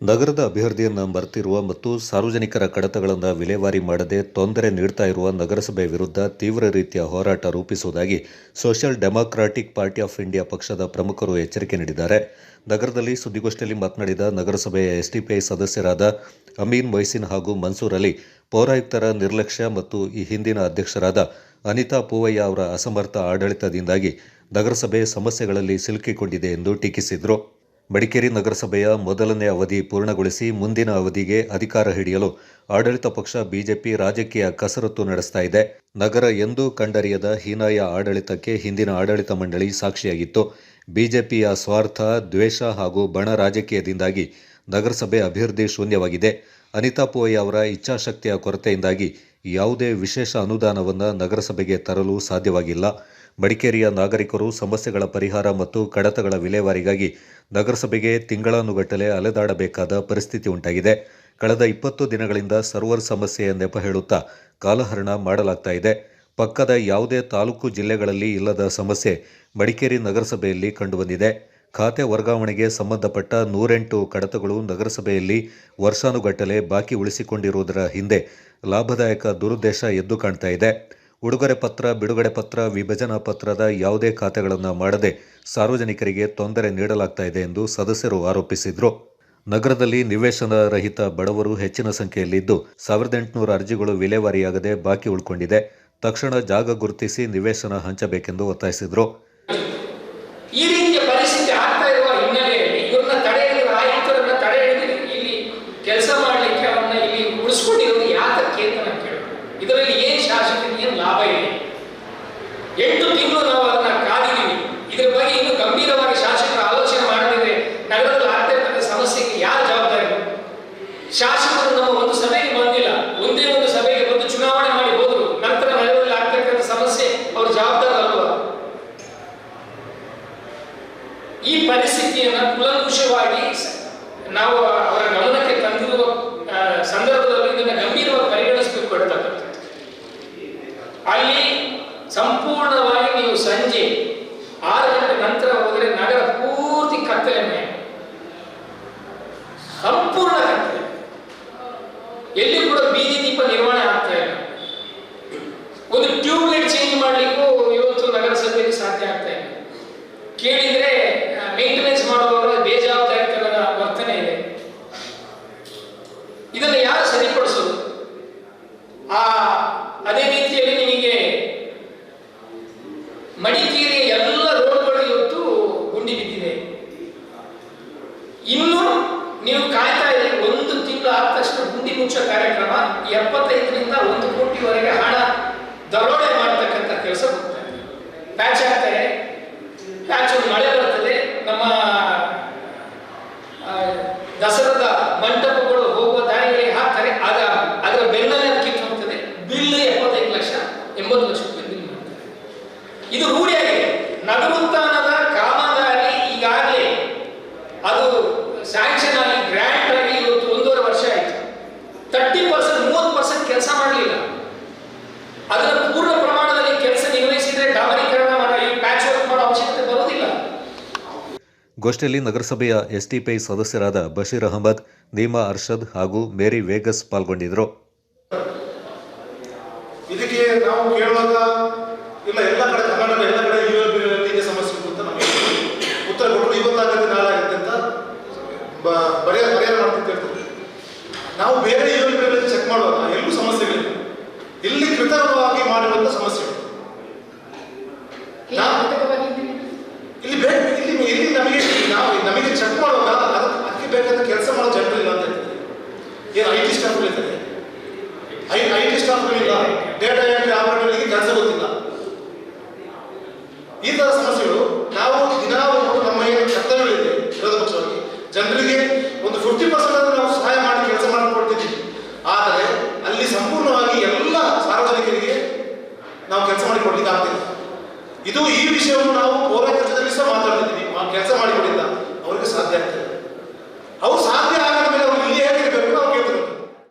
ನಗರದ ಅಭಿವೃದ್ಧಿಯನ್ನು ಮರೆತಿರುವ ಮತ್ತು ಸಾರ್ವಜನಿಕರ ಕಡತಗಳನ್ನು ವಿಲೇವಾರಿ ಮಾಡದೆ ತೊಂದರೆ ನೀಡ್ತಾ ಇರುವ ನಗರಸಭೆ ವಿರುದ್ಧ ತೀವ್ರ ರೀತಿಯ ಹೋರಾಟ ರೂಪಿಸುವುದಾಗಿ social democratic party of India ಪಕ್ಷದ ಪ್ರಮುಖರು ಎಚ್ಚರಿಕೆ ನೀಡಿದ್ದಾರೆ. ನಗರದಲ್ಲಿ ಸುದ್ದಿಗೋಷ್ಠಿಯಲ್ಲಿ ಮಾತನಾಡಿದ ನಗರಸಭೆಯ ಎಸ್ಡಿಪಿಐ ಸದಸ್ಯರಾದ ಅಮೀನ್ ಮೊಯ್ಸಿನ್ ಹಾಗೂ ಮನ್ಸೂರ್ ಅಲಿ, ಪೌರಾಯುಕ್ತರ ನಿರ್ಲಕ್ಷ್ಯ ಮತ್ತು ಈ ಹಿಂದಿನ ಅಧ್ಯಕ್ಷರಾದ ಅನಿತಾ ಪೂವಯ್ಯ ಅವರ ಅಸಮರ್ಥ ಆಡಳಿತದಿಂದಾಗಿ ನಗರಸಭೆ ಸಮಸ್ಯೆಗಳಲ್ಲಿ ಸಿಲುಕಿಕೊಂಡಿದೆ ಎಂದು ಟೀಕಿಸಿದರು. ಮಡಿಕೇರಿ ನಗರಸಭೆಯ ಮೊದಲನೇ ಅವಧಿ ಪೂರ್ಣಗೊಳಿಸಿ ಮುಂದಿನ ಅವಧಿಗೆ ಅಧಿಕಾರ ಹಿಡಿಯಲು ಆಡಳಿತ ಪಕ್ಷ ಬಿಜೆಪಿ ರಾಜಕೀಯ ಕಸರತ್ತು ನಡೆಸ್ತಾ ಇದೆ. ನಗರ ಎಂದೂ ಕಂಡರಿಯದ ಹೀನಾಯ ಆಡಳಿತಕ್ಕೆ ಹಿಂದಿನ ಆಡಳಿತ ಮಂಡಳಿ ಸಾಕ್ಷಿಯಾಗಿತ್ತು. ಬಿಜೆಪಿಯ ಸ್ವಾರ್ಥ, ದ್ವೇಷ ಹಾಗೂ ಬಣ ರಾಜಕೀಯದಿಂದಾಗಿ ನಗರಸಭೆ ಅಭಿವೃದ್ಧಿ ಶೂನ್ಯವಾಗಿದೆ. ಅನಿತಾ ಪೋಯ್ ಅವರ ಇಚ್ಛಾಶಕ್ತಿಯ ಕೊರತೆಯಿಂದಾಗಿ ಯಾವುದೇ ವಿಶೇಷ ಅನುದಾನವನ್ನು ನಗರಸಭೆಗೆ ತರಲು ಸಾಧ್ಯವಾಗಿಲ್ಲ. ಮಡಿಕೇರಿಯ ನಾಗರಿಕರು ಸಮಸ್ಯೆಗಳ ಪರಿಹಾರ ಮತ್ತು ಕಡತಗಳ ವಿಲೇವಾರಿಗಾಗಿ ನಗರಸಭೆಗೆ ತಿಂಗಳಾನುಗಟ್ಟಲೆ ಅಲೆದಾಡಬೇಕಾದ ಪರಿಸ್ಥಿತಿ ಉಂಟಾಗಿದೆ. ಕಳೆದ ಇಪ್ಪತ್ತು ದಿನಗಳಿಂದ ಸರ್ವರ್ ಸಮಸ್ಯೆಯ ನೆಪ ಹೇಳುತ್ತಾ ಕಾಲಹರಣ ಮಾಡಲಾಗ್ತಾ ಇದೆ. ಪಕ್ಕದ ಯಾವುದೇ ತಾಲೂಕು ಜಿಲ್ಲೆಗಳಲ್ಲಿ ಇಲ್ಲದ ಸಮಸ್ಯೆ ಮಡಿಕೇರಿ ನಗರಸಭೆಯಲ್ಲಿ ಕಂಡುಬಂದಿದೆ. ಖಾತೆ ವರ್ಗಾವಣೆಗೆ ಸಂಬಂಧಪಟ್ಟ ನೂರೆಂಟು ಕಡತಗಳು ನಗರಸಭೆಯಲ್ಲಿ ವರ್ಷಾನುಗಟ್ಟಲೆ ಬಾಕಿ ಉಳಿಸಿಕೊಂಡಿರುವುದರ ಹಿಂದೆ ಲಾಭದಾಯಕ ದುರುದ್ದೇಶ ಎದ್ದು ಕಾಣ್ತಾ ಇದೆ. ಉಡುಗೊರೆ ಪತ್ರ, ಬಿಡುಗಡೆ ಪತ್ರ, ವಿಭಜನಾ ಪತ್ರದ ಯಾವುದೇ ಖಾತೆಗಳನ್ನು ಮಾಡದೆ ಸಾರ್ವಜನಿಕರಿಗೆ ತೊಂದರೆ ನೀಡಲಾಗ್ತಾ ಇದೆ ಎಂದು ಸದಸ್ಯರು ಆರೋಪಿಸಿದರು. ನಗರದಲ್ಲಿ ನಿವೇಶನ ರಹಿತ ಬಡವರು ಹೆಚ್ಚಿನ ಸಂಖ್ಯೆಯಲ್ಲಿದ್ದು ಸಾವಿರದ ಎಂಟುನೂರು ಅರ್ಜಿಗಳು ವಿಲೇವಾರಿಯಾಗದೆ ಬಾಕಿ ಉಳ್ಕೊಂಡಿದೆ. ತಕ್ಷಣ ಜಾಗ ಗುರುತಿಸಿ ನಿವೇಶನ ಹಂಚಬೇಕೆಂದು ಒತ್ತಾಯಿಸಿದರು. ನಾವು ಅವರ ಗಮನಕ್ಕೆ ತಂದಿರುವ ಸಂದರ್ಭದಲ್ಲಿ ಇದನ್ನು ಗಂಭೀರವಾಗಿ ಪರಿಗಣಿಸಬೇಕು ಹೇಳ್ತಕ್ಕಂಥದ್ದು ಅಲ್ಲಿ ಸಂಪೂರ್ಣವಾಗಿ ನೀವು ಸಂಜೆ ಆರು ಗಂಟೆ ನಂತರ ಹೋದರೆ ನಗರ ಪೂರ್ತಿ ಕತ್ತಲೆ ಸಂಪೂರ್ಣ ನೀವು ಕಾಯ್ತಾ ಇರಿ, ಒಂದು ತಿಂಗಳು ಆದ ತಕ್ಷಣ ಗುಂಡಿ ಮುಚ್ಚೋ ಕಾರ್ಯಕ್ರಮ ಎಪ್ಪತ್ತೈದರಿಂದ ಒಂದು ಕೋಟಿವರೆಗೆ ಹಣ ದರೋಡೆ ಮಾಡತಕ್ಕಂಥ ಕೆಲಸ ಹೋಗ್ತಾ ಇದೆ. ಪ್ಯಾಚ್ ಆಗ್ತಾರೆ ಒಂದು ಮಳೆ ಅದರ ಪೂರ್ಣ ಪ್ರಮಾಣದಲ್ಲಿ ಕೆಲಸ ನಿರ್ವಹಿಸಿದ್ರೆ ಡಾಮರೀಕರಣ ಮಾಡೋ ಈ ಪ್ಯಾಚ್ ವರ್ಕ್ ಮಾಡೋ ಅವಶ್ಯಕತೆ ಬರುವುದಿಲ್ಲ. ಗೋಷ್ಠಿಯಲ್ಲಿ ನಗರಸಭೆಯ ಎಸ್ಟಿಪಿಐ ಸದಸ್ಯರಾದ ಬಶೀರ್ ಅಹಮದ್ ನೀಮಾ ಅರ್ಷದ್ ಹಾಗೂ ಮೇರಿ ವೇಗಸ್ ಪಾಲ್ಗೊಂಡಿದ್ದರು. ಇದಕ್ಕೆ ನಾವು ಕೇಳುವಾಗ ಇಲ್ಲ ಎಲ್ಲ ಕಡೆ ಕರ್ನಾಟಕ ಎಲ್ಲ ಕಡೆ ಯು ಎಲ್ ಇದೆ ಸಮಸ್ಯೆ ಅಂತ ನಮಗೆ ಉತ್ತರ ಕೊಟ್ಟರು. ಇವತ್ತಾಗುತ್ತೆ ನಾಳೆ ಆಗುತ್ತೆ ಅಂತ ಬ- ಪರಿಹಾರ ಪರಿಹಾರ ನಾವು ಬೇರೆ ಯು ಎಲ್ ಪಿ ಚೆಕ್ ಮಾಡುವಾಗ ಎಲ್ಲೂ ಸಮಸ್ಯೆಗಳಿಲ್ಲ ಇಲ್ಲಿ ಕೃತಕವಾಗಿ ಸಮಸ್ಯೆ. ಸಮಸ್ಯೆಗಳು ಇಲ್ಲಿ ಬೇಕು ಇಲ್ಲಿ ಇಲ್ಲಿ ನಮಗೆ ನಾವು ನಮಗೆ ಚೆಕ್ ಮಾಡುವಾಗ ಅದು ಅದಕ್ಕೆ ಬೇಕಾದ ಕೆಲಸ ಮಾಡೋ ಜನರು ಇಲ್ಲ ಅಂತ ಹೇಳ್ತಾರೆ ಏನು ಐ ಟಿ ಸ್ಟಾಫ್ ಇರ್ತಾರೆ ಐ ಐ ಟಿ ಸ್ಟಾಫ್ಗಳಿಲ್ಲ ಡೇಟಾ ಎಂಟ್ರಿ ಆಪರೇಟರ್ಗಳಿಗೆ ಕೆಲಸ ಗೊತ್ತಿಲ್ಲ ಈ ಥರ ಸಮಸ್ಯೆಗಳು ನಾವು ದಿನ ನಮ್ಮ ಏನು ಕರ್ತವ್ಯಗಳಿದೆ ವಿರೋಧ ಪಕ್ಷವಾಗಿ ಜನರಿಗೆ ಒಂದು ಫಿಫ್ಟಿ ಪರ್ಸೆಂಟ್ ಆದರೂ ನಾವು ಸಹಾಯ ಮಾಡಿ ಕೆಲಸ ಮಾಡಿಕೊಡ್ತಿದ್ದೀವಿ ಆದರೆ ಅಲ್ಲಿ ಸಂಪೂರ್ಣವಾಗಿ ಎಲ್ಲ ಸಾರ್ವಜನಿಕರಿಗೆ ನಾವು ಕೆಲಸ ಮಾಡಿ ಕೊಡ್ಲಿಕ್ಕೆ ಆಗ್ತಿಲ್ಲ ಇದು ಈ ವಿಷಯವನ್ನು ನಾವು ಪೌರಾಯುಕ್ತ ಕೆಲಸದಲ್ಲಿ ಸಹ ಮಾತಾಡ್ತಿದ್ದೀವಿ. ಕೆಲಸ ಮಾಡಿಕೊಡಿಲ್ಲ ಅವರಿಗೆ ಸಾಧ್ಯ ಆಗ್ತದೆ